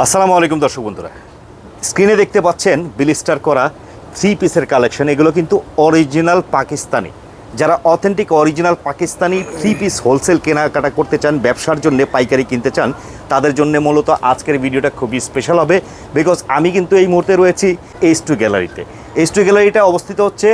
আসসালামু আলাইকুম দর্শক বন্ধুরা। স্ক্রিনে দেখতে পাচ্ছেন বিলিস্টার করা থ্রি পিসের কালেকশন এগুলো কিন্তু অরিজিনাল পাকিস্তানি। যারা authentic original Pakistani three piece wholesale কেনাকাটা করতে চান, ব্যবসার জন্য পাইকারি কিনতে চান, তাদের জন্য মূলত আজকের ভিডিওটা খুবই স্পেশাল হবে বিকজ আমি কিন্তু এই মুহূর্তে রয়েছি এইচ টু গ্যালারিতে এইচ টু গ্যালারিটা অবস্থিত হচ্ছে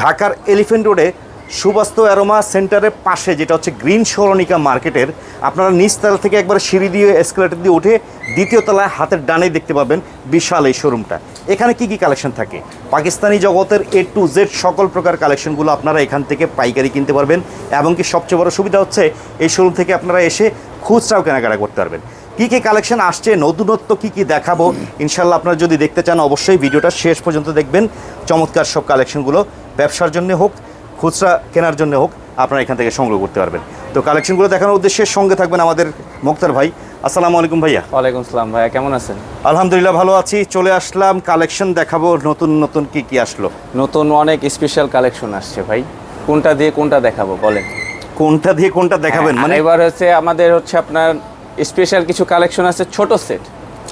ঢাকার এলিফেন্ট রোডে সুবাস্ত অ্যারোমা সেন্টারের পাশে, যেটা হচ্ছে গ্রিন সরণিকা মার্কেটের, আপনারা নিচতলা থেকে একবার সিঁড়ি দিয়ে এসকেলেটর দিয়ে উঠে দ্বিতীয় তলায় হাতের ডানে দেখতে পাবেন বিশাল এই শোরুমটা এখানে কি কি কালেকশন থাকে? পাকিস্তানি জগতের এ টু জেড সকল প্রকার কালেকশনগুলো আপনারা এখান থেকে পাইকারি কিনতে পারবেন, এবং কি সবচেয়ে বড় সুবিধা হচ্ছে, এই শোরুম থেকে আপনারা এসে খুচরাও কেনাকাটা করতে পারবেন। কী কী কালেকশন আসছে, নতুনত্ব কী কী দেখাবো ইনশাল্লাহ আপনারা যদি দেখতে চান, অবশ্যই ভিডিওটা শেষ পর্যন্ত দেখবেন। চমৎকার সব কালেকশনগুলো ব্যবসার জন্য হোক খুচরা কেনার জন্য হোক আপনারা এখান থেকে সংগ্রহ করতে পারবেন। তো কালেকশনগুলো দেখানোর উদ্দেশ্যে সঙ্গে থাকবেন আমাদের মুক্তার ভাই। আসসালামু আলাইকুম ভাইয়া। ওয়ালাইকুম সালাম ভাইয়া কেমন আছেন? আলহামদুলিল্লাহ ভালো আছি। চলে আসলাম কালেকশন দেখাবো নতুন নতুন কি কি আসলো? নতুন অনেক স্পেশাল কালেকশন আসছে ভাই। কোনটা দিয়ে কোনটা দেখাবো বলেন। কোনটা দিয়ে কোনটা দেখাবেন? হ্যাঁ, মানে এবার হচ্ছে আমাদের হচ্ছে আপনার স্পেশাল কিছু কালেকশন আছে ছোট সেট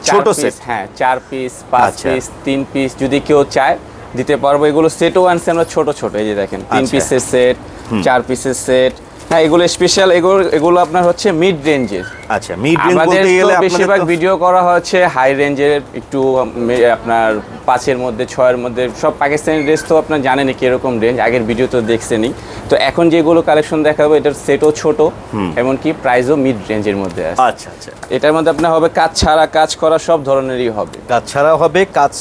ছোট সেট হ্যাঁ চার পিস পাঁচ আচ্ছা। পিস তিন পিস যদি কেউ চায় দিতে পারব। এগুলো সেটও আনছি আমরা ছোট ছোট এই যে দেখেন তিন আচ্ছা। পিসের সেট চার পিসের সেট হ্যাঁ এগুলো স্পেশাল এগুলো এগুলো আপনার হচ্ছে মিড রেঞ্জের আচ্ছা মিড রেঞ্জ বলতে গেলে বেশিরভাগ ভিডিও করা হচ্ছে হাই রেঞ্জের একটু আপনার পাঁচের মধ্যে ছয়ের মধ্যে সব পাকিস্তানি ড্রেস তো আপনার জানেনই কীরকম রেঞ্জ আগের ভিডিও তো দেখছেনই। তো এখন যেগুলো কালেকশন দেখাবো এটার সেটও ছোট এমনকি প্রাইসও মিড রেঞ্জের মধ্যে আছে। আচ্ছা আচ্ছা। এটার মধ্যে আপনার হবে কাজ ছাড়া কাজ করা সব ধরনেরই হবে। কাজ ছাড়াও হবে কাজ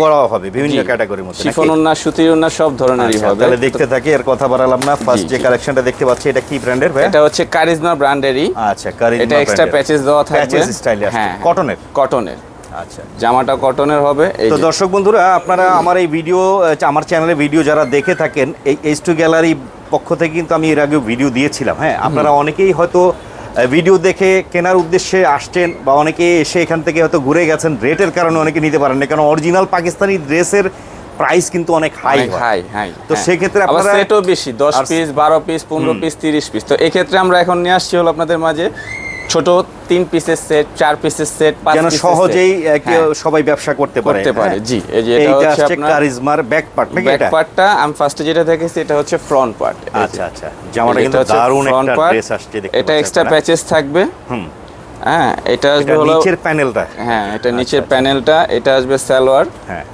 করাও হবে বিভিন্ন ক্যাটাগরির মধ্যে। শিফন ওন্না সুতির ওন্না সব ধরনেরই আচ্ছা, হবে। তাহলে দেখতে থাকি আর কথা বাড়ালাম না। ফার্স্ট যে কালেকশনটা দেখতে পাচ্ছি এটা কি ব্র্যান্ডের ভাই এটা হচ্ছে কারিজমা ব্র্যান্ডেরই আচ্ছা কারিজমা এটা এক্সট্রা প্যাচেস দেওয়া থাকবে। প্যাচেস স্টাইলে হ্যাঁ। কটনের কটনের আচ্ছা জামাটা কটনের হবে তো দর্শক বন্ধুরা আপনারা আমার এই ভিডিও আমার চ্যানেলে ভিডিও যারা দেখে থাকেন এই এইচ টু গ্যালারি পক্ষ থেকে কিন্তু আমি এর আগেও ভিডিও দিয়েছিলাম হ্যাঁ? আপনারা অনেকেই হয়তো ভিডিও দেখে কেনার উদ্দেশ্যে আসছেন বা অনেকে এসে এখান থেকে হয়তো ঘুরে গেছেন রেটের কারণে অনেকে নিতে পারেন না কারণ অরিজিনাল পাকিস্তানি ড্রেসের প্রাইস কিন্তু অনেক হাই হাই হাই তো সেক্ষেত্রে আবার আপনারা- সেটও বেশি দশ পিস বারো পিস পনেরো পিস তিরিশ পিস তো এক্ষেত্রে আমরা এখন নিয়ে আসছি হলো আপনাদের মাঝে ছোট তিন পিসের সেট চার পিসের সেট যেন সহজেই হ্যাঁ, সবাই ব্যবসা করতে পারে। করতে পারে হ্যাঁ। জি। এই যে এটা হচ্ছে আপনার কারিজমার ব্যাক পার্ট নাকি ব্যাক পার্টটা আমি ফার্স্টে যেটা দেখেছি এটা হচ্ছে ফ্রন্ট পার্ট আচ্ছা আচ্ছা। জামাটা কিন্তু দারুণ একটা ড্রেস আসছে দেখতে এটা এক্সট্রা। প্যাচেস থাকবে। হুম। হ্যাঁ এটা আসবে হলো নিচের প্যানেলটা হ্যাঁ এটা নিচের আচ্ছা। প্যানেলটা এটা আসবে সালোয়ার। হ্যাঁ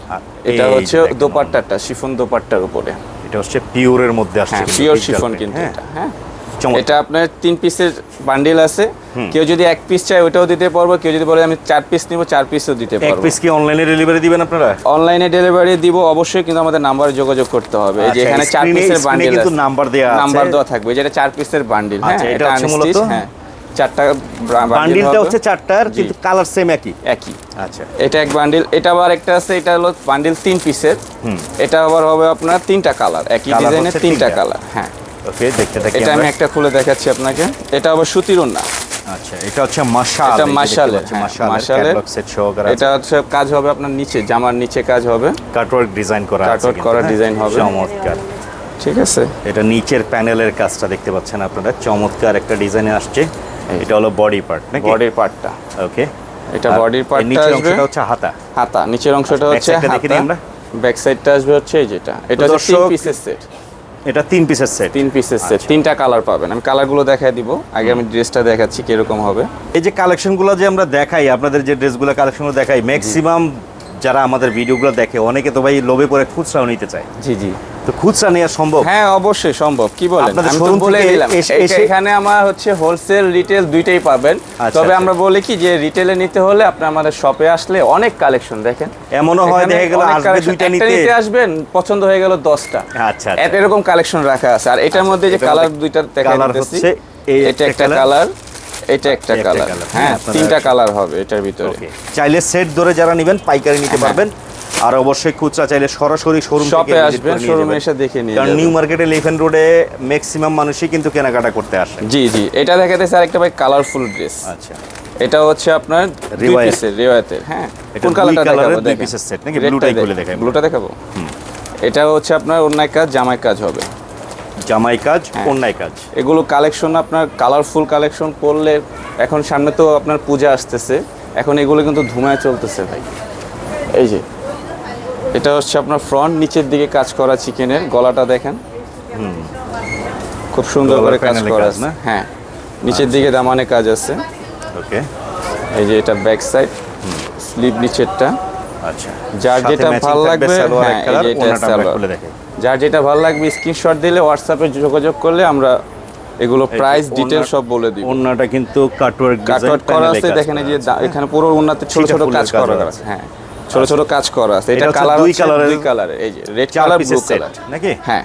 এটা হচ্ছে দোপাট্টাটা শিফন দোপাট্টার উপরে। এটা হচ্ছে পিওরের মধ্যে আসছে হ্যাঁ পিওর শিফন velvet, কিন্তু হ্যাঁ। এটা হ্যাঁ। এটা আপনার তিন পিসের বান্ডিল আছে। কেউ যদি এক পিস চায় ওটাও দিতে পারব। কেউ যদি বলে আমি চার পিস নিব চার পিসও দিতে এক পারব। পিস কি অনলাইনে ডেলিভারি দিবেন আপনারা? অনলাইনে ডেলিভারি দিব অবশ্যই কিন্তু আমাদের নাম্বারে যোগাযোগ করতে হবে। এই যে আচ্ছা, এখানে চার পিসের বান্ডিল কিন্তু নাম্বার দেয়া আছে। নাম্বার দেওয়া থাকবে যেটা চার পিসের বান্ডিল হ্যাঁ আচ্ছা, এটা হচ্ছে মূলত? হ্যাঁ। চারটা বান্ডিলটা হচ্ছে চারটার কিন্তু কালার সেম একই? একই। আচ্ছা। এটা এক বান্ডিল এটা আবার একটা আছে এটা হলো বান্ডিল তিন পিসের এটা আবার হবে আপনার তিনটা কালার একই ডিজাইনের তিনটা। কালার হ্যাঁ। ওকে দেখতে থাকি এটা আমি একটা খুলে দেখাচ্ছি আপনাকে। এটা আবার সুতির না আচ্ছা এটা হচ্ছে মাশাল এটা হ্যাঁ, এটা হচ্ছে কাজ হবে আপনার নিচে জামার নিচে কাজ হবে। কাটওয়ার্ক ডিজাইন করা আছে কিন্তু, করা হ্যাঁ? design হবে। চমৎকার। ঠিক আছে। এটা নিচের প্যানেলের কাজটা দেখতে পাচ্ছেন আপনারা। চমৎকার একটা ডিজাইনে আসছে। এটা হলো বডি পার্ট নাকি? বডির পার্টটা ওকে এটা বডির পার্টটা নিচের অংশটা হচ্ছে হাতা। হাতা। নিচের অংশটা হচ্ছে side-টা দেখে নিই আমরা। ব্যাক সাইডটা আসবে হচ্ছে এই যেটা। এটা হচ্ছে পিসের সেট এটা তিন পিসের সেট তিন পিসের সেট আচ্ছা। তিনটা কালার পাবেন। আমি কালারগুলো দেখাই দিব। আগে আমি ড্রেসটা দেখাচ্ছি কীরকম হবে। এই যে কালেকশনগুলো যে আমরা দেখাই আপনাদের যে ড্রেসগুলো কালেকশনগুলো দেখাই ম্যাক্সিমাম যারা আমাদের ভিডিওগুলো দেখে অনেকে তো ভাই লোভে পরে খুচরাও নিতে চায়। জি জি। তো খুচরা নেওয়া সম্ভব? হ্যাঁ অবশ্যই সম্ভব। কি বলেন? আমি তো বলে দিলাম এখানে আমার হচ্ছে হোলসেল রিটেল দুইটাই পাবেন। আচ্ছা, তবে আচ্ছা। আমরা বলি কি যে রিটেলে নিতে হলে আপনি আমাদের শপে আসলে অনেক কালেকশন দেখেন। এমনও হয় দেখা গেল আসবে দুইটা নিতে। নিতে আসবেন পছন্দ হয়ে গেল দশটা। আচ্ছা এত এরকম কালেকশন রাখা আছে। আর এটার মধ্যে যে কালার দুইটা দেখা এই এটা একটা কালার এটা একটা কালার হ্যাঁ হ্যাঁ, তিনটা কালার হবে এটার ভিতরে। চাইলে সেট ধরে যারা নেবেন পাইকারি নিতে হ্যাঁ। পারবেন। আর অবশ্যই খুচরা চাইলে সরাসরি শোরুম শপে আসবেন শোরুমে এসে দেখে নিয়ে কারণ। নিউ মার্কেটে লিফেন রোডে ম্যাক্সিমাম মানুষই কিন্তু কেনাকাটা করতে আসে। জি জি। এটা দেখাতেছে আরেকটা ভাই কালারফুল ড্রেস আচ্ছা। এটা হচ্ছে আপনার দুই রিওয়ায়েত। রিওয়ায়েতের। হ্যাঁ কোন কালারটা দেখাবো? দুই পিসের set নাকি? ব্লুটাই খুলে দেখাই। ব্লুটা দেখাবো? এটা হচ্ছে আপনার অন্যায় কাজ জামাই কাজ হবে। জামাই কাজ হ্যাঁ। অন্যায় কাজ। এগুলো কালেকশন আপনার কালারফুল কালেকশন করলে এখন সামনে তো আপনার পূজা আসতেছে। এখন এগুলো কিন্তু ধুমায় চলতেছে ভাই। এই যে এটা হচ্ছে আপনার ফ্রন্ট নিচের দিকে কাজ করা চিকেনের গলাটা দেখেন। খুব সুন্দর করে কাজ করা আছে হ্যাঁ নিচের দিকে দামানে কাজ আছে। ওকে এই যে এটা ব্যাক সাইড স্লিপ নিচেরটা। আচ্ছা। যার যেটা ভালো লাগবে, হ্যাঁ, এটা যার যেটা ভালো লাগবে স্ক্রিনশট দিলে হোয়াটসঅ্যাপে যোগাযোগ করলে আমরা এগুলো প্রাইস ডিটেল সব বলে দিব। ওনাটা কিন্তু কাটওয়ার্ক কাটওয়ার্ট করা আছে দেখেন এই যে এখানে পুরো উন্নতে ছোট ছোট কাজ করা। আছে। হ্যাঁ। ছোট ছোট কাজ করা আছে। এটা এটা কালার দুই কালারের- দুই কালারের এই যে রেড কালার ব্লু কালার নাকি? হ্যাঁ।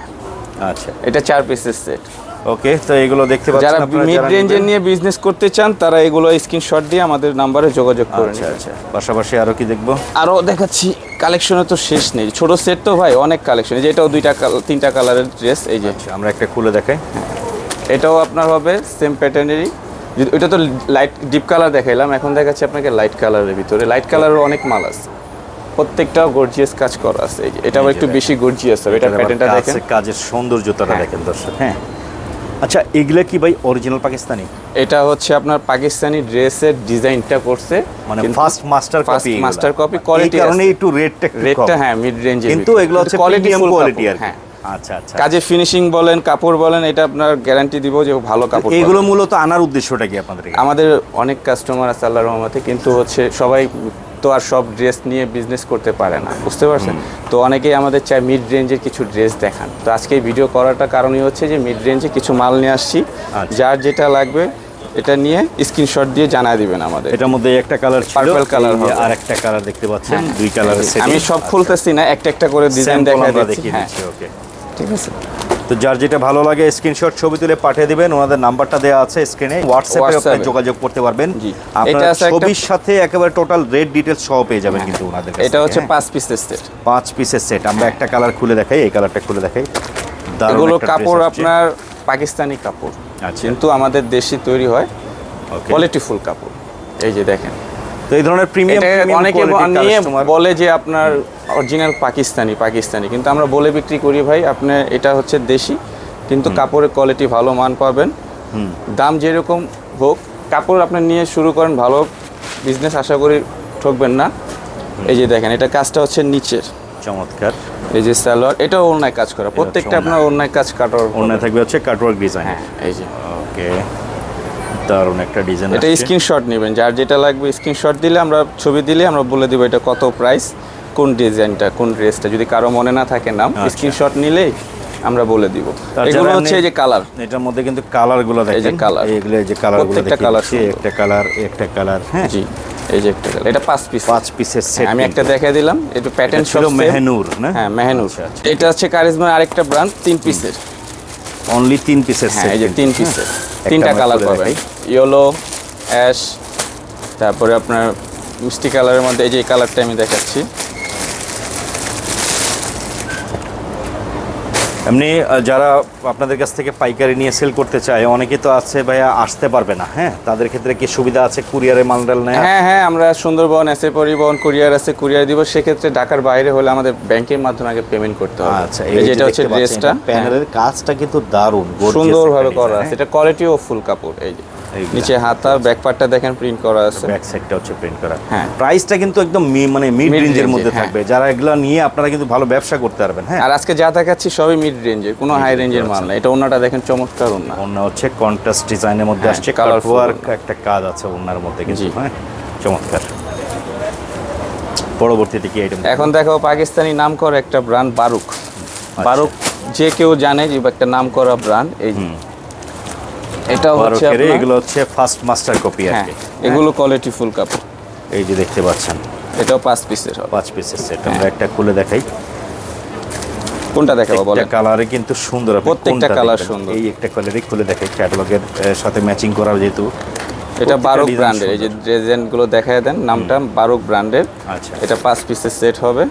আচ্ছা। এটা চার পিসের সেট ওকে তো এগুলো দেখতে পাচ্ছেন যারা মিড রেঞ্জে। নিয়ে বিজনেস করতে চান তারা এগুলো স্ক্রিনশট দিয়ে আমাদের নাম্বারে যোগাযোগ করে আচ্ছা আচ্ছা। পাশাপাশি আরও কি দেখব? আরও দেখাচ্ছি কালেকশনে তো শেষ নেই। ছোট সেট তো ভাই অনেক কালেকশন এই যে এটাও দুইটা তিনটা কালারের ড্রেস এই যে। আচ্ছা আমরা একটা খুলে দেখাই। এটাও আপনার হবে সেম প্যাটার্নেরই ওইটা তো লাইট ডিপ কালার দেখাইলাম এখন দেখাচ্ছি আপনাকে লাইট কালারের ভিতরে। লাইট কালারের অনেক মাল আছে। প্রত্যেকটাও গর্জিয়াস কাজ করা আছে। এটা আবার একটু বেশি গর্জিয়াস হবে এটা প্যাটার্নটা দেখেন। কাজের সৌন্দর্যতাটা হ্যাঁ। দেখেন দর্শক হ্যাঁ। আচ্ছা এগুলা কি ভাই অরিজিনাল পাকিস্তানি? এটা হচ্ছে আপনার পাকিস্তানি ড্রেসের ডিজাইনটা করছে। মানে ফার্স্ট মাস্টার কপি copy, এই quality কারণে একটু রেটটা রেটটা হ্যাঁ মিড রেঞ্জে কিন্তু এগুলো হচ্ছে কোয়ালিটি কোয়ালিটি আর হ্যাঁ। আচ্ছা আচ্ছা। কাজে ফিনিশিং বলেন কাপড় বলেন এটা আপনার গ্যারান্টি দিব যে ভালো কাপড় এগুলো মূলত আনার উদ্দেশ্যটা কি আপনাদের আমাদের অনেক কাস্টমার আছে আল্লাহর রহমতে কিন্তু হচ্ছে সবাই তো আর সব ড্রেস নিয়ে বিজনেস করতে পারে না বুঝতে পারছেন? তো অনেকেই আমাদের চায় মিড রেঞ্জের কিছু ড্রেস দেখান। তো আজকে এই ভিডিও করাটা কারণই হচ্ছে যে মিড রেঞ্জে কিছু মাল নিয়ে আসছি আচ্ছা। যার যেটা লাগবে এটা নিয়ে স্ক্রিনশট দিয়ে জানা দিবেন আমাদের। এটার মধ্যে একটা কালার ছিল কালার হবে। আর একটা কালার দেখতে পাচ্ছেন দুই কালার আমি সব খুলতেছি না একটা একটা করে ডিজাইন দেখা দিচ্ছি। হ্যাঁ। দিচ্ছি ওকে ঠিক আছে। তো যার যেটা ভালো লাগে স্ক্রিনশট ছবি তুলে পাঠিয়ে দিবেন। ওনাদের নাম্বারটা দেওয়া আছে স্ক্রিনে হোয়াটসঅ্যাপে আপনি যোগাযোগ করতে পারবেন। আপনার ছবির সাথে একেবারে টোটাল রেড ডিটেলস সহ পেয়ে যাবেন কিন্তু ওনাদের কাছ এটা হচ্ছে হ্যাঁ। পাঁচ পিসের সেট পাঁচ পিসের সেট আমরা একটা কালার খুলে দেখাই এই কালারটা খুলে দেখাই। এগুলো কাপড় আপনার পাকিস্তানি কাপড়। আচ্ছা। কিন্তু আমাদের দেশে তৈরি হয়. কোয়ালিটিফুল কাপড়। এই যে দেখেন। তো এই ধরনের প্রিমিয়াম অনেকে নিয়ে বলে যে আপনার অরিজিনাল পাকিস্তানি পাকিস্তানি। কিন্তু আমরা বলে বিক্রি করি ভাই আপনার এটা হচ্ছে দেশি কিন্তু কাপড়ের কোয়ালিটি ভালো মান পাবেন। দাম যেরকম হোক কাপড় আপনার নিয়ে শুরু করেন ভালো বিজনেস আশা করি ঠকবেন না। এই যে দেখেন এটা কাজটা হচ্ছে নিচের। চমৎকার। এই যে সালোয়ার এটাও অন্যায় কাজ করা। প্রত্যেকটা আপনার অন্যায় কাজ কাটার অন্য থাকবে হচ্ছে কাটওয়ার্ক ডিজাইন হ্যাঁ এই যে। ওকে দারুণ একটা ডিজাইন এটা স্ক্রিনশট নেবেন যার যেটা লাগবে স্ক্রিনশট দিলে আমরা ছবি দিলে আমরা বলে দেবো এটা কত প্রাইস কোন ডিজাইনটা কোন ড্রেসটা যদি কারও মনে না থাকে নাম আচ্ছা। স্ক্রিনশট নিলেই আমরা বলে দিব। এগুলো হচ্ছে এই যে কালার এটার মধ্যে কিন্তু কালারগুলো দেখেন যে colour। এইগুলো এই যে কালারগুলো প্রত্যেকটা দেখেন colour সুন্দর। একটা কালার একটা কালার হ্যাঁ। জি এই যে একটা কালার এটা পাঁচ পিস পাঁচ পিসের সেট আমি একটা দেখাই দিলাম একটু প্যাটার্ন ছিল মেহনুর না? হ্যাঁ মেহনুর। আচ্ছা, আচ্ছা। এটা হচ্ছে কারিজমার আরেকটা ব্র্যান্ড তিন পিসের অনলি তিন পিসের হ্যাঁ সেট এই যে তিন পিসের তিনটা আমরা কালার পাবেন। ইয়েলো অ্যাশ তারপরে আপনার মিষ্টি কালারের মধ্যে এই যে কালারটা আমি দেখাচ্ছি। এমনি যারা আপনাদের কাছ থেকে পাইকারি নিয়ে সেল করতে চায় অনেকে তো আছে ভাইয়া আসতে পারবে না হ্যাঁ? তাদের ক্ষেত্রে কি সুবিধা আছে কুরিয়ারে মালডাল নেয় হ্যাঁ হ্যাঁ আমরা সুন্দরবন এসে পরিবহন কুরিয়ার আছে কুরিয়ার দিব। সেক্ষেত্রে ঢাকার বাইরে হলে আমাদের ব্যাংকের মাধ্যমে আগে পেমেন্ট করতে হবে। আচ্ছা এই যেটা হচ্ছে ড্রেসটা প্যানেলের কাজটা কিন্তু দারুণ সুন্দরভাবে করা আছে। এটা কোয়ালিটিও ফুল কাপড় এই যে। নিচে হাতা ব্যাক পার্টটা দেখেন প্রিন্ট করা আছে। ব্যাক সাইডটা হচ্ছে প্রিন্ট করা। হ্যাঁ। প্রাইসটা কিন্তু একদম মানে মিড রেঞ্জের মধ্যে হ্যাঁ। থাকবে। যারা এগুলো নিয়ে আপনারা কিন্তু ভালো ব্যবসা করতে পারবেন হ্যাঁ। আর আজকে যা দেখাচ্ছি সবই মিড রেঞ্জের কোনো হাই রেঞ্জের মাল না এটা ওনাটা দেখেন চমৎকার ওনা। অন্য হচ্ছে কন্ট্রাস্ট ডিজাইনের মধ্যে হ্যাঁ, আসছে। colourful। কালারফুল একটা কাজ আছে ওনার মধ্যে কিন্তু হ্যাঁ। চমৎকার। পরবর্তীতে কি আইটেম এখন দেখো পাকিস্তানি নাম করা একটা ব্র্যান্ড বারুক। বারুক যে কেউ জানে যে একটা নাম করা ব্র্যান্ড এই যে। এটাও হচ্ছে আপনার- এগুলো হচ্ছে ফার্স্ট মাস্টার কপি আর হ্যাঁ কি। এগুলো কোয়ালিটি ফুল কাপড় এই যে দেখতে পাচ্ছেন। এটাও পাঁচ পিসের হবে। পাঁচ পিসের সেট আমরা একটা খুলে দেখাই। কোনটা দেখাবো বলেন? কালারে কিন্তু সুন্দর আপনি প্রত্যেকটা দেখবেন? সুন্দর। এই একটা কালারই খুলে দেখাই। ক্যাটালগের সাথে ম্যাচিং করা যেহেতু এটা বারুক ব্র্যান্ডের এই যে ডিজাইনগুলো দেখায় দেন নামটা বারুক ব্র্যান্ডের আচ্ছা। এটা পাঁচ পিসের সেট হবে।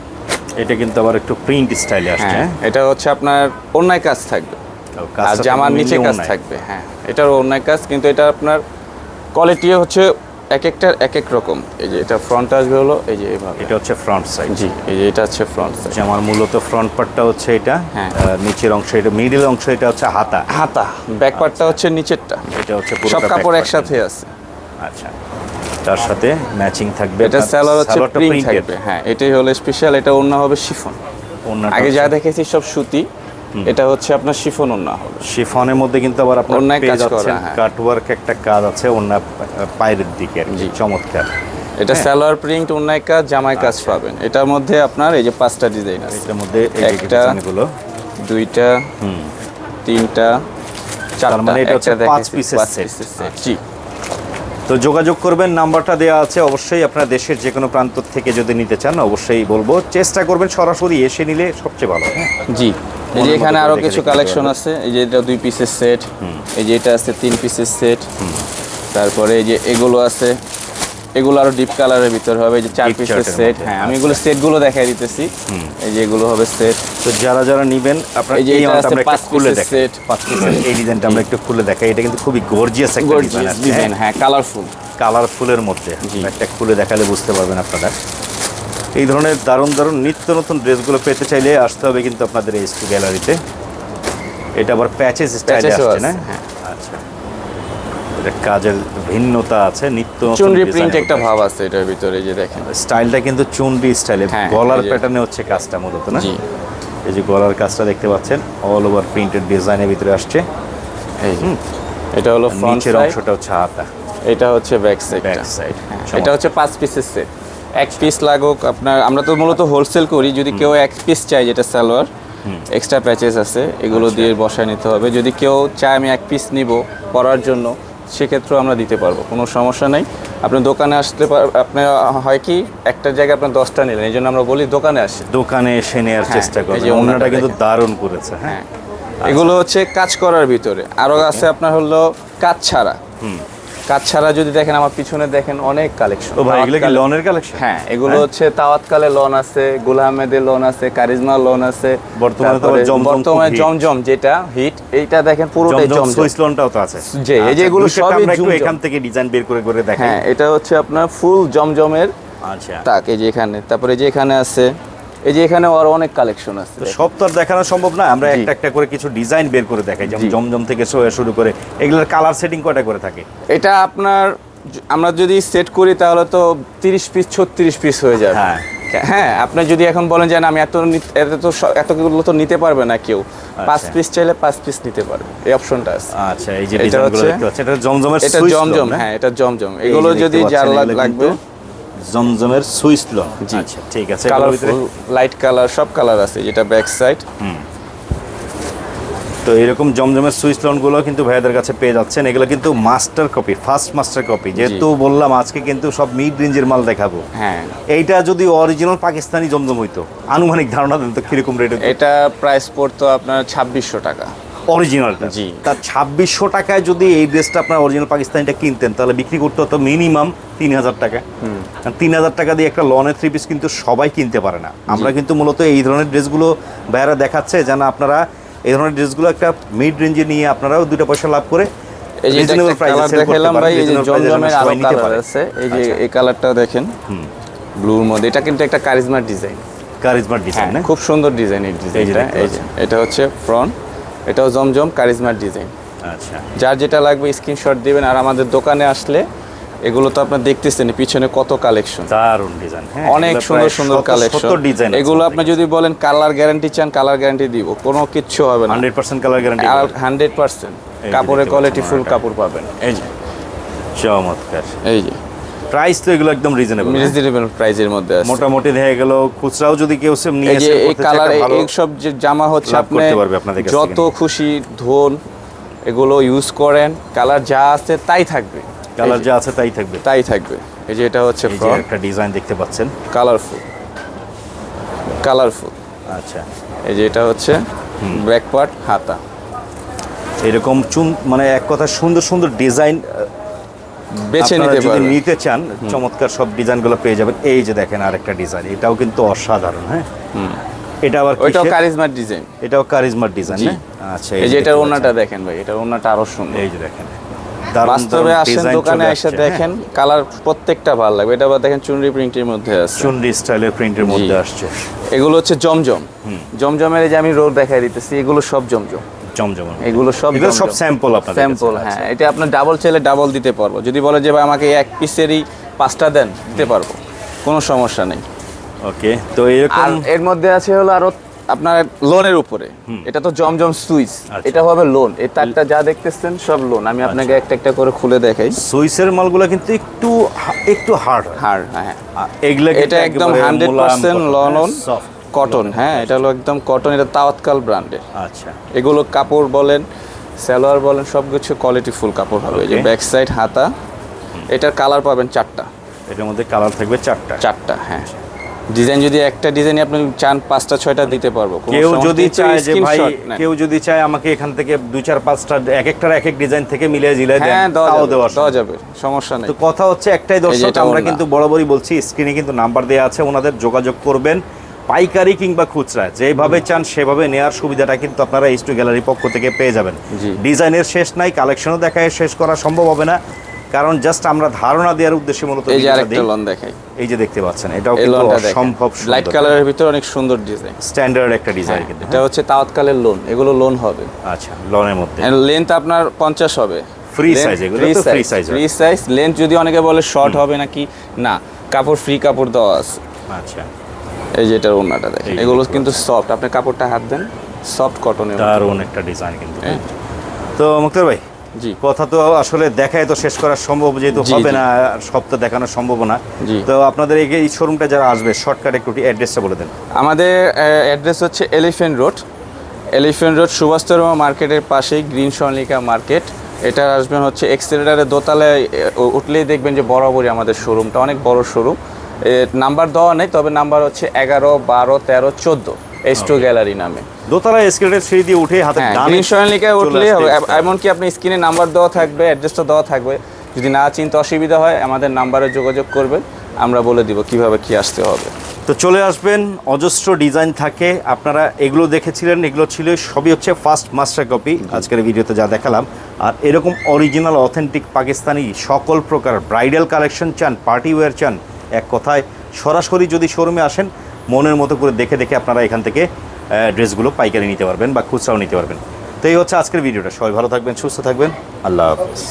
এটা কিন্তু আবার একটু প্রিন্ট স্টাইলে আসছে। হ্যাঁ হ্যাঁ এটা হচ্ছে আপনার অন্যায় কাজ থাকবে। আর জামার নিচে কাজ থাকবে হ্যাঁ। এটার অন্যায় কাজ কিন্তু এটা আপনার কোয়ালিটি হচ্ছে এক একটার এক এক রকম। এই যে এটা ফ্রন্ট আসবে হলো এই যে এইভাবে এটা হচ্ছে ফ্রন্ট সাইড জি এই যে এটা হচ্ছে ফ্রন্ট সাইড আমার মূলত ফ্রন্ট পার্টটা হচ্ছে এটা হ্যাঁ। নিচের অংশ এটা মিডল অংশ এটা হচ্ছে হাতা। হাতা ব্যাক পার্টটা হচ্ছে নিচেরটা। এটা হচ্ছে সব কাপড় একসাথে আছে। আচ্ছা। তার সাথে ম্যাচিং থাকবে এটা স্যালোয়ার হচ্ছে প্রিন্ট থাকবে হ্যাঁ। এটাই হলো স্পেশাল এটা ওন্না হবে শিফন আগে যা দেখেছি সব সুতি। এটা হচ্ছে আপনার শিফন ওন্না হবে। শিফনের মধ্যে কিন্তু আবার আপনার কাজ করা, যাচ্ছেন হ্যাঁ। কাটওয়ার্ক একটা কাজ আছে ওড়না পায়ের দিকে আর কি। চমৎকার। এটা সালোয়ার প্রিন্ট ওন্নায় কাজ জামাই কাজ আচ্ছা। পাবেন। এটার মধ্যে আপনার এই যে পাঁচটা ডিজাইন আছে। এটার মধ্যে একটা, দুইটা তিনটা চার মানে এটা হচ্ছে পাঁচ set। piece-এর set, জি। তো যোগাযোগ করবেন নাম্বারটা দেওয়া আছে অবশ্যই আপনার দেশের যে কোনো প্রান্ত থেকে যদি নিতে চান অবশ্যই বলব। চেষ্টা করবেন সরাসরি এসে নিলে সবচেয়ে ভালো হ্যাঁ? জি। এই যে এখানে আরও কিছু কালেকশন আছে। এই যে এটা দুই পিসের সেট এই যে এটা আছে তিন পিসের সেট তারপরে এই যে এগুলো আছে এগুলো আরও ডিপ কালারের ভিতর হবে। যে চার পিসের সেট হ্যাঁ আমি এগুলো সেটগুলো দেখাই দিতেছি। এই যে এগুলো হবে সেট তো যারা যারা নিবেন আপনার এই আছে আমরা একটু খুলে দেখাই। set। পাঁচ পিসের এই ডিজাইনটা আমরা একটু খুলে দেখাই। এটা কিন্তু খুবই গর্জিয়াস একটা ডিজাইন হ্যাঁ কালারফুল কালারফুলের মধ্যে। একটা খুলে দেখালে বুঝতে পারবেন আপনারা। এই ধরনের দারুণ দারুণ নিত্য নতুন ড্রেসগুলো পেতে চাইলে আসতে হবে কিন্তু আপনাদের এই গ্যালারিতে। এটা আবার প্যাচেস স্টাইলে আসছে আছে, না? হ্যাঁ। আচ্ছা। এটা কাজের ভিন্নতা আছে নিত্য চুনরি প্রিন্ট একটা ভাব আছে এটার ভিতরে যে দেখেন। স্টাইলটা কিন্তু চুনরি স্টাইলে হ্যাঁ, গলার প্যাটার্নে হচ্ছে কাজটা মূলত না? এই যে গলার কাজটা দেখতে পাচ্ছেন অল ওভার প্রিন্টেড ডিজাইনের ভিতরে আসছে। এই এটা হলো নিচের অংশটা হচ্ছে হাতা এটা হচ্ছে ব্যাক সাইড এটা হচ্ছে পাঁচ পিসের সেট এক পিস লাগুক আপনার আমরা তো মূলত হোলসেল করি যদি কেউ এক পিস চাই যেটা সালোয়ার এক্সট্রা প্যাচেস আছে এগুলো আচ্ছা। দিয়ে বসায় নিতে হবে। যদি কেউ চায় আমি এক পিস নিব পরার জন্য সেক্ষেত্রেও আমরা দিতে পারব কোনো সমস্যা নেই। আপনি দোকানে আসতে পার আপনার হয় কি একটা জায়গায় আপনার দশটা নিলেন এই জন্য আমরা বলি দোকানে আসে দোকানে এসে নেওয়ার হ্যাঁ, চেষ্টা করি যে ওনাটা কিন্তু দারুণ করেছে হ্যাঁ। হ্যাঁ। এগুলো হচ্ছে কাজ করার ভিতরে। আরও আছে আপনার হলো কাজ ছাড়া। কাজ ছাড়া যদি দেখেন আমার পিছনে দেখেন অনেক কালেকশন তো ভাই এগুলো কি লনের কালেকশন হ্যাঁ এগুলো হচ্ছে তাওয়াতকালে লোন আছে গুলা আহমেদের লোন আছে কারিজমা লোন আছে বর্তমানে তো জমজম বর্তমানে জমজম যেটা হিট এইটা দেখেন পুরোটাই জমজম সুইস লনটাও তো আছে। যে এই যে এগুলো সবই একটু জমজম। এখান থেকে ডিজাইন বের করে করে দেখাই হ্যাঁ এটা হচ্ছে আপনার ফুল জমজমের আচ্ছা। তাক এই যে এখানে তারপরে যে এখানে আছে এই যে এখানে আরও অনেক কালেকশন আছে তো সব তো আর দেখানো সম্ভব না আমরা একটা একটা করে কিছু ডিজাইন বের করে দেখাই যেমন জমজম থেকে শুরু করে এগুলোর কালার সেটিং কয়টা করে থাকে? এটা আপনার আমরা যদি সেট করি তাহলে তো তিরিশ পিস ছত্রিশ পিস হয়ে যাবে। হ্যাঁ। হ্যাঁ আপনি যদি এখন বলেন যে আমি এত এত তো এতগুলো তো নিতে পারবে না কেউ পাঁচ আচ্ছা। পিস চাইলে পাঁচ পিস নিতে পারবে এই অপশনটা আছে। আচ্ছা এই যে এটা হচ্ছে- এটা জমজমের এটা জমজম হ্যাঁ এটা জমজম। এগুলো যদি যার লাগবে জমজমের সুইস লন আচ্ছা ঠিক আছে। কালারফুল লাইট কালার সব কালার আছে যেটা ব্যাক সাইড তো এরকম জমজমের সুইচ লনগুলো কিন্তু ভাইয়াদের কাছে পেয়ে যাচ্ছেন। এগুলো কিন্তু master copy first master copy যেহেতু বললাম আজকে কিন্তু সব মিড রেঞ্জের মাল দেখাবো। হ্যাঁ। এইটা যদি অরিজিনাল পাকিস্তানি জমজম হইতো আনুমানিক ধারণা দেন তো কীরকম রেটে এটা প্রাইস পড়তো আপনার ছাব্বিশশো টাকা। অরিজিনালটা জি। তার ছাব্বিশশো টাকায় যদি এই ড্রেসটা আপনার অরিজিনাল পাকিস্তানিটা কিনতেন তাহলে বিক্রি করতে হতো মিনিমাম তিন হাজার টাকা তিন হাজার টাকা দিয়ে একটা লনের থ্রি পিস কিন্তু সবাই কিনতে পারে না। আমরা কিন্তু মূলত এই ধরনের ড্রেসগুলো ভাইয়ারা দেখাচ্ছে যেন আপনারা এই ধরনের ড্রেসগুলো একটা মিড রেঞ্জে নিয়ে আপনারাও দুটো পয়সা লাভ করে এই যে এটা reasonable একটা price এ কালার দেখালাম ভাই এই যে reasonable price এ যেন জমজমের আরও কালার আছে। এই যে। এই কালারটাও দেখেন ব্লুর মধ্যে। এটা কিন্তু একটা কারিজমার ডিজাইন কারিজমার ডিজাইন খুব সুন্দর ডিজাইন এই ডিজাইনটা এই যে এটা হচ্ছে ফ্রন্ট এটাও জমজম কারিজমার ডিজাইন। আচ্ছা। যার যেটা লাগবে স্ক্রিনশট দিবেন আর আমাদের দোকানে আসলে এগুলো তো আপনার দেখতেছেন পিছনে কত কালেকশন দারুণ ডিজাইন হ্যাঁ অনেক সুন্দর সুন্দর কালেকশন ডিজাইন এগুলো আপনি যদি বলেন কালার গ্যারান্টি চান কালার গ্যারান্টি দিব কোনো কিচ্ছু হবে না। Hundred percent colour guarantee hundred percent এই যে কাপড়ের কোয়ালিটি ফুল কাপড় পাবেন। এই যে চমৎকার। এই যে। প্রাইস তো এগুলো একদম রিজনেবল রিজনেবল প্রাইজের মধ্যে আছে। মোটামুটি দেখা গেল খুচরাও যদি কেউ সেম নিয়ে sell এই কালার এই সব যে জামা হচ্ছে আপনি যত খুশি ধোন এগুলো ইউজ করেন কালার যা আছে তাই থাকবে। কালার যা আছে তাই থাকবে। তাই থাকবে। এই যে এটা হচ্ছে একটা ডিজাইন দেখতে পাচ্ছেন। কালারফুল কালারফুল আচ্ছা। এই যে এটা হচ্ছে ব্যাক পার্ট হাতা। এরকম চুন মানে এক কথা সুন্দর সুন্দর ডিজাইন বেছে নিতে যদি পারবেন। নিতে চান চমৎকার সব ডিজাইনগুলো পেয়ে যাবেন। এই যে দেখেন আরেকটা ডিজাইন এটাও কিন্তু অসাধারণ হ্যাঁ? এটা আবার ওইটাও কারিজমার ডিজাইন। এটাও কারিজমার ডিজাইন জি। আচ্ছা এই যে এটার ওনাটা দেখেন ভাই এটার ওনাটা আরও সুন্দর। এই যে দেখেন বাস্তবে আসেন দোকানে এসে দেখেন কালার প্রত্যেকটা ভালো লাগবে। এটা আবার দেখেন চুনরি প্রিন্টের মধ্যে আছে। হ্যাঁ। চুনরি স্টাইলের প্রিন্টের মধ্যে আসছে। এগুলো হচ্ছে জমজম। জমজমের এই যে আমি রোড দেখাই দিতেছি এগুলো সব জমজম। জমজম এগুলো সব এগুলো সব স্যাম্পল আপনাদের স্যাম্পল হ্যাঁ আচ্ছা। এটা আপনার ডাবল চাইলে ডাবল দিতে পারব। যদি বলে যে ভাই আমাকে এক পিসেরই পাঁচটা দেন দিতে পারব। কোনো সমস্যা নেই। ওকে তো এরকম এর মধ্যে আছে হলো আরও আপনার লোনের উপরে। এটা তো জমজম সুইচ। আচ্ছা। এটা হবে লোন এই তারটা যা দেখতেছেন সব লোন আমি আপনাকে একটা একটা করে খুলে দেখাই। সুইসের মালগুলো কিন্তু একটু একটু হার্ড হয়। হার হ্যাঁ। এগুলো এটা একদম hundred percent lawn soft cotton হ্যাঁ এটা হলো একদম কটন এটা তাওয়াতকাল ব্র্যান্ডের আচ্ছা। এগুলো কাপড় বলেন সালোয়ার বলেন সব কিছু কোয়ালিটি ফুল কাপড় হবে। যে ব্যাক সাইড হাতা এটার কালার পাবেন চারটা। এটার মধ্যে কালার থাকবে চারটা। চারটা হ্যাঁ। ডিজাইন যদি একটা ডিজাইন আপনি চান পাঁচটা ছয়টা দিতে পারব কেউ যদি চায় যে ভাই কেউ যদি চায় আমাকে এখান থেকে দুই চার পাঁচটা এক একটার এক এক ডিজাইন থেকে মিলিয়ে জিলে দেন হ্যাঁ তাও দেওয়া দেওয়া যাবে সমস্যা নেই। তো কথা হচ্ছে একটাই দর্শক আমরা। কিন্তু বরাবরই বলছি স্ক্রিনে কিন্তু নাম্বার দেওয়া আছে ওনাদের যোগাযোগ করবেন। পাইকারি কিংবা খুচরা যেভাবে চান সেভাবে নেওয়ার সুবিধাটা কিন্তু আপনারা এইচ টু গ্যালারি পক্ষ থেকে পেয়ে যাবেন। ডিজাইনের শেষ নাই কালেকশনও দেখায় শেষ করা সম্ভব হবে না। কারণ জাস্ট আমরা ধারণা দেওয়ার উদ্দেশ্যে মূলত এই যে আরেকটা। লন দেখাই। এই যে দেখতে পাচ্ছেন এটাও কিন্তু অসম্ভব লাইট কালারের ভিতরে অনেক সুন্দর ডিজাইন স্ট্যান্ডার্ড একটা ডিজাইন কিন্তু এটা হচ্ছে তাওয়াতকালের লোন এগুলো লোন হবে। আচ্ছা লনের মধ্যে। লেন্থ আপনার পঞ্চাশ হবে। ফ্রি সাইজ এগুলো তো size হয়। ফ্রি সাইজ লেন্থ যদি অনেকে বলে শর্ট হবে নাকি না কাপড় ফ্রি কাপড় দেওয়া আছে। আচ্ছা। এই যে এটার ওনাটা দেখেন এগুলো কিন্তু সফট আপনি কাপড়টা হাত দেন সফট কটনের দারুণ একটা ডিজাইন কিন্তু। তো মুক্তার ভাই জি। কথা তো আসলে দেখায় তো শেষ করা সম্ভব যেহেতু হবে না আর সব তো দেখানো সম্ভব না। জি। তো আপনাদের এই শোরুমটা যারা আসবে শর্টকাট একটু অ্যাড্রেসটা বলে দেন। আমাদের অ্যাড্রেস হচ্ছে elephant road elephant road Subhashchandra মার্কেটের পাশেই গ্রিন সনলিকা মার্কেট। এটা আসবেন হচ্ছে এক্সেলেটারের দোতলায় উঠলেই দেখবেন যে বরাবরই আমাদের শোরুমটা অনেক বড় শোরুম নাম্বার দেওয়া নেই তবে নাম্বার হচ্ছে এগারো বারো তেরো চোদ্দ। এস্টো গ্যালারি নামে। দোতলা এসকেলেটার সিঁড়ি দিয়ে উঠে হাতে গ্রিন সনলিকায় চলে হবে। এমনকি আপনি স্ক্রিনে নাম্বার দেওয়া থাকবে অ্যাড্রেসটা দেওয়া থাকবে। যদি না চিনতে অসুবিধা হয় আমাদের নাম্বারে যোগাযোগ করবেন। আমরা বলে দিব কীভাবে কি আসতে হবে। তো চলে আসবেন অজস্র ডিজাইন থাকে। আপনারা এগুলো দেখেছিলেন এগুলো ছিল সবই হচ্ছে ফার্স্ট মাস্টার কপি আজকের ভিডিওতে যা দেখালাম। আর এরকম অরিজিনাল অথেন্টিক পাকিস্তানি সকল প্রকার ব্রাইডাল কালেকশন চান পার্টি ওয়্যার চান এক কথায় সরাসরি যদি শোরুমে আসেন, মনের মতো করে দেখে দেখে আপনারা এখান থেকে ড্রেসগুলো পাইকারি নিতে পারবেন বা খুচরাও নিতে পারবেন। তো এই হচ্ছে আজকের ভিডিওটা। সবাই ভালো থাকবেন, সুস্থ থাকবেন। আল্লাহ হাফিজ।